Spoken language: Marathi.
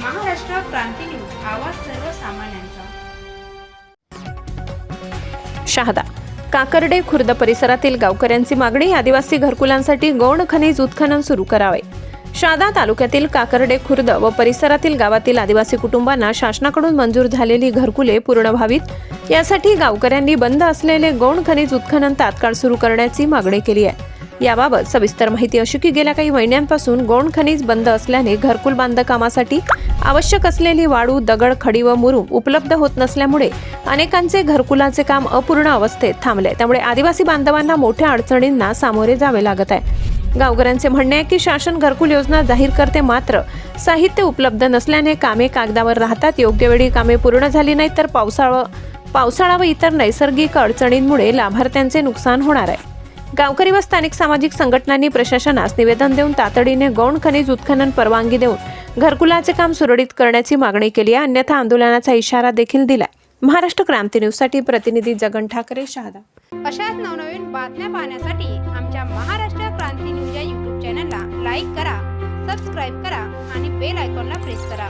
क्रांती न्यूज आवाज सर्वसामान्यांचा. शहादा. काकर्डे खुर्द परिसरातील गावकऱ्यांची मागणी आदिवासी घरकुलांसाठी गौण खनिज उत्खनन सुरू करावे. शहादा तालुक्यातील काकर्डे खुर्द व परिसरातील गावातील आदिवासी कुटुंबांना शासनाकडून मंजूर झालेली घरकुले पूर्ण व्हावीत. यासाठी गावकऱ्यांनी बंद असलेले गौण खनिज उत्खनन तात्काळ सुरू करण्याची मागणी केली आहे. याबाबत सविस्तर माहिती अशी की गेल्या काही महिन्यांपासून गौण खनिज बंद असल्याने घरकुल बांधकामासाठी आवश्यक असलेली वाळू दगड खडी व मुरुम उपलब्ध होत नसल्यामुळे अनेकांचे घरकुलाचे काम अपूर्ण अवस्थेत थांबले. त्यामुळे आदिवासी बांधवांना मोठ्या अडचणींना सामोरे जावे लागत आहे. गावकऱ्यांचे म्हणणे आहे की शासन घरकुल योजना जाहीर करते मात्र साहित्य उपलब्ध नसल्याने कामे कागदावर राहतात. योग्य वेळी कामे पूर्ण झाली नाहीत तर पावसाळा पावसाळा व इतर नैसर्गिक अडचणींमुळे लाभार्थ्यांचे नुकसान होणार आहे. गावकरी व स्थानिक सामाजिक संघटनांनी प्रशासनास निवेदन देऊन तातडीने गौण खनिज उत्खनन परवानगी देऊन घरकुलाचे काम सुरळीत करण्याची मागणी केली आहे. अन्यथा आंदोलनाचा इशारा देखील दिलाय. महाराष्ट्र क्रांती न्यूजसाठी प्रतिनिधी जगन ठाकरे शहादा. अशाच नवनवीन बातम्या पाहण्यासाठी आमच्या महाराष्ट्र क्रांती न्यूज या युट्यूब चॅनलला लाईक करा सबस्क्राईब करा आणि बेल आयकॉनला प्रेस करा.